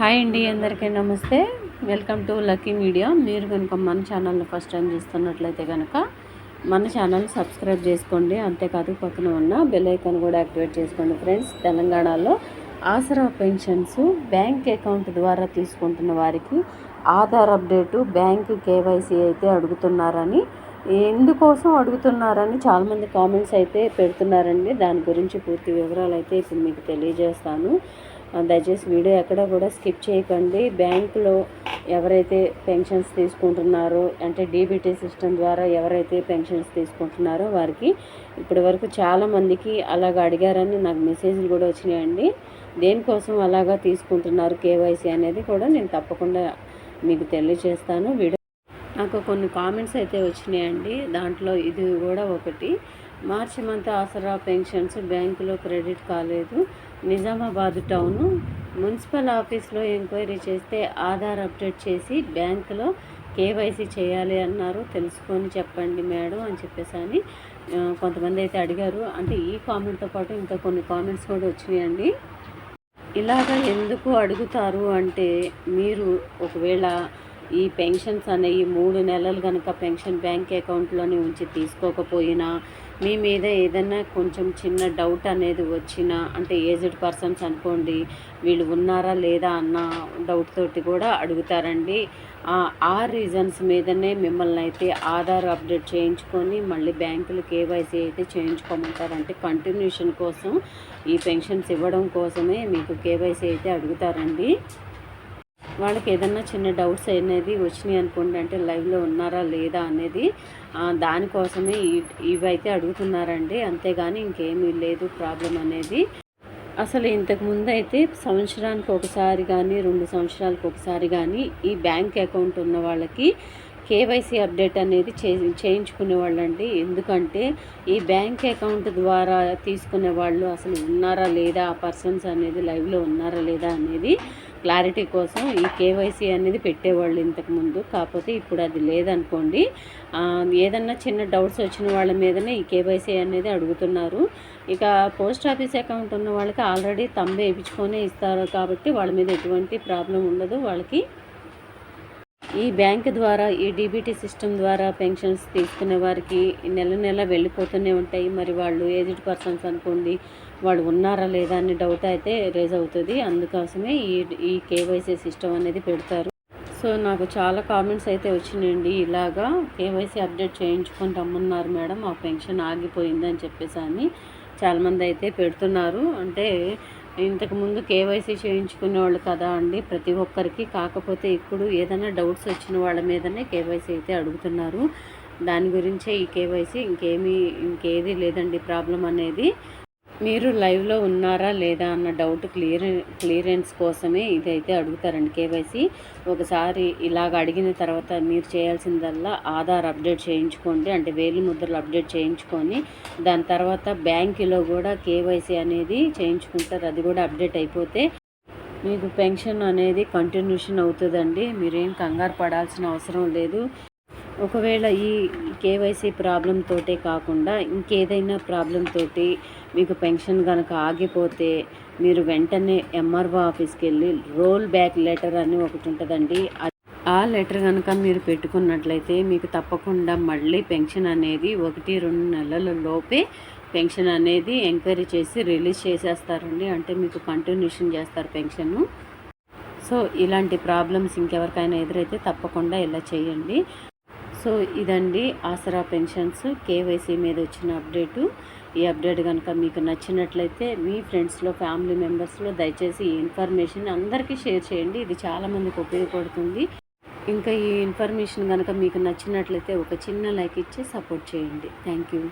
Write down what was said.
Hi అండి అందరికీ నమస్తే. Welcome to Lucky Media. మీరు కనుక మన ఛానల్ని ఫస్ట్ టైం చూస్తున్నట్లయితే కనుక మన ఛానల్ సబ్స్క్రైబ్ చేసుకోండి. అంతేకాదు పక్కన ఉన్న బెల్ ఐకాన్ కూడా యాక్టివేట్ చేసుకోండి ఫ్రెండ్స్. తెలంగాణలో ఆసరా పెన్షన్స్ బ్యాంక్ అకౌంట్ ద్వారా తీసుకుంటున్న వారికి ఆధార్ అప్డేటు బ్యాంకు కేవైసీ అయితే అడుగుతున్నారని ఎందుకోసం అడుగుతున్నారని చాలామంది కామెంట్స్ అయితే పెడుతున్నారండి. దాని గురించి పూర్తి వివరాలు అయితే ఇప్పుడు మీకు తెలియజేస్తాను. దయచేసి వీడియో ఎక్కడ కూడా స్కిప్ చేయకండి. బ్యాంకులో ఎవరైతే పెన్షన్స్ తీసుకుంటున్నారో అంటే డీబీటీ సిస్టమ్ ద్వారా ఎవరైతే పెన్షన్స్ తీసుకుంటున్నారో వారికి ఇప్పటి వరకు చాలామందికి అలాగ అడిగారని నాకు మెసేజ్లు కూడా వచ్చినాయండి. దేనికోసం అలాగా తీసుకుంటున్నారు కేవైసీ అనేది కూడా నేను తప్పకుండా మీకు తెలియజేస్తాను. వీడియో నాకు కొన్ని కామెంట్స్ అయితే వచ్చినాయండి. దాంట్లో ఇది కూడా ఒకటి. మార్చి మంత్ ఆసరా పెన్షన్స్ బ్యాంకులో క్రెడిట్ కాలేదు. నిజామాబాద్ టౌను మున్సిపల్ ఆఫీస్లో ఎంక్వైరీ చేస్తే ఆధార్ అప్డేట్ చేసి బ్యాంకులో కేవైసీ చేయాలి అన్నారు. తెలుసుకొని చెప్పండి మేడం అని చెప్పేసి అని కొంతమంది అయితే అడిగారు. అంటే ఈ కామెంట్తో పాటు ఇంకా కొన్ని కామెంట్స్ కూడా వచ్చినాయండి. ఇలాగ ఎందుకు అడుగుతారు అంటే మీరు ఒకవేళ ఈ పెన్షన్స్ అనేవి మూడు నెలలు కనుక పెన్షన్ బ్యాంక్ అకౌంట్లోనే ఉంచి తీసుకోకపోయినా మీ మీద ఏదైనా కొంచెం చిన్న డౌట్ అనేది వచ్చినా అంటే ఏజ్డ్ పర్సన్స్ అనుకోండి వీళ్ళు ఉన్నారా లేదా అన్న డౌట్ తోటి కూడా అడుగుతారండి. ఆ- ఆ రీజన్స్ మీదనే మిమ్మల్ని అయితే ఆధార్ అప్డేట్ చేయించుకొని మళ్ళీ బ్యాంకులు కేవైసీ అయితే చేయించుకోమంటారు. అంటే కంటిన్యూషన్ కోసం ఈ పెన్షన్స్ ఇవ్వడం కోసమే మీకు కేవైసీ అయితే అడుగుతారండి. వాళ్ళకి ఏదన్నా చిన్న డౌట్స్ అనేది వచ్చినాయి అనుకోండి అంటే లైవ్లో ఉన్నారా లేదా అనేది దానికోసమే ఇవైతే అడుగుతున్నారండి. అంతేగాని ఇంకేమీ లేదు ప్రాబ్లం అనేది. అసలు ఇంతకు ముందు అయితే సంవత్సరానికి ఒకసారి కానీ రెండు సంవత్సరాలకు ఒకసారి కానీ ఈ బ్యాంక్ అకౌంట్ ఉన్న వాళ్ళకి కేవైసీ అప్డేట్ అనేది చే చేయించుకునే వాళ్ళండి. ఎందుకంటే ఈ బ్యాంక్ అకౌంట్ ద్వారా తీసుకునే వాళ్ళు అసలు ఉన్నారా లేదా ఆ పర్సన్స్ అనేది లైవ్లో ఉన్నారా లేదా అనేది క్లారిటీ కోసం ఈ కేవైసీ అనేది పెట్టేవాళ్ళు ఇంతకుముందు. కాకపోతే ఇప్పుడు అది లేదనుకోండి. ఏదన్నా చిన్న డౌట్స్ వచ్చిన వాళ్ళ మీదనే ఈ కేవైసీ అనేది అడుగుతున్నారు. ఇక పోస్ట్ ఆఫీస్ అకౌంట్ ఉన్న వాళ్ళకి ఆల్రెడీ తంబే వేయించుకొని ఇస్తారు కాబట్టి వాళ్ళ మీద ఎటువంటి ప్రాబ్లం ఉండదు. వాళ్ళకి ఈ బ్యాంక్ ద్వారా ఈ డీబీటీ సిస్టమ్ ద్వారా పెన్షన్స్ తీసుకునే వారికి నెల నెల వెళ్ళిపోతూనే ఉంటాయి. మరి వాళ్ళు ఏజ్డ్ పర్సన్స్ అనుకోండి వాళ్ళు ఉన్నారా లేదా అని డౌట్ అయితే రేజ్ అవుతుంది. అందుకోసమే ఈ ఈ కేవైసీ సిస్టమ్ అనేది పెడతారు. సో నాకు చాలా కామెంట్స్ అయితే వచ్చినాయండి. ఇలాగా కేవైసీ అప్డేట్ చేయించుకొని రమ్మన్నారు మేడం. ఆ పెన్షన్ ఆగిపోయిందని చెప్పేసి అని చాలామంది అయితే పెడుతున్నారు. అంటే ఇంతకుముందు కేవైసీ చేయించుకునే వాళ్ళు కదా అండి. ప్రతి ఒక్కరికి కాకపోతే ఇప్పుడు ఏదైనా డౌట్స్ వచ్చిన వాళ్ళ మీదనే కేవైసీ అయితే అడుగుతున్నారు. దాని గురించే ఈ కేవైసీ ఇంకేమీ ఇంకేది లేదండి ప్రాబ్లం అనేది. మీరు లైవ్లో ఉన్నారా లేదా అన్న డౌట్ క్లియర్ క్లియరెన్స్ కోసమే ఇదైతే అడుగుతారండి కేవైసీ. ఒకసారి ఇలాగ అడిగిన తర్వాత మీరు చేయాల్సిందల్లా ఆధార్ అప్డేట్ చేయించుకోండి అంటే వేలి ముద్రలు అప్డేట్ చేయించుకొని దాని తర్వాత బ్యాంకులో కూడా కేవైసీ అనేది చేయించుకుంటారు అది కూడా అప్డేట్ అయిపోతే మీకు పెన్షన్ అనేది కంటిన్యూషన్ అవుతుందండి మీరేం కంగారు పడాల్సిన అవసరం లేదు. ఒకవేళ ఈ కేవైసీ ప్రాబ్లం తోటే కాకుండా ఇంకేదైనా ప్రాబ్లం తోటి మీకు పెన్షన్ కనుక ఆగిపోతే మీరు వెంటనే ఎంఆర్ఓ ఆఫీస్కి వెళ్ళి రోల్ బ్యాక్ లెటర్ అని ఒకటి ఉంటుందండి. ఆ లెటర్ కనుక మీరు పెట్టుకున్నట్లయితే మీకు తప్పకుండా మళ్ళీ పెన్షన్ అనేది ఒకటి రెండు నెలల లోపే పెన్షన్ అనేది ఎంక్వైరీ చేసి రిలీజ్ చేసేస్తారండి. అంటే మీకు కంటిన్యూషన్ చేస్తారు పెన్షను. సో ఇలాంటి ప్రాబ్లమ్స్ ఇంకెవరికైనా ఎదురైతే తప్పకుండా ఇలా చేయండి. సో ఇదండి ఆసరా పెన్షన్స్ కేవైసీ మీద వచ్చిన అప్డేటు. ఈ అప్డేట్ కనుక మీకు నచ్చినట్లయితే మీ ఫ్రెండ్స్లో ఫ్యామిలీ మెంబర్స్లో దయచేసి ఈ ఇన్ఫర్మేషన్ అందరికీ షేర్ చేయండి. ఇది చాలామందికి ఉపయోగపడుతుంది. ఇంకా ఈ ఇన్ఫర్మేషన్ కనుక మీకు నచ్చినట్లయితే ఒక చిన్న లైక్ ఇచ్చి సపోర్ట్ చేయండి. Thank you.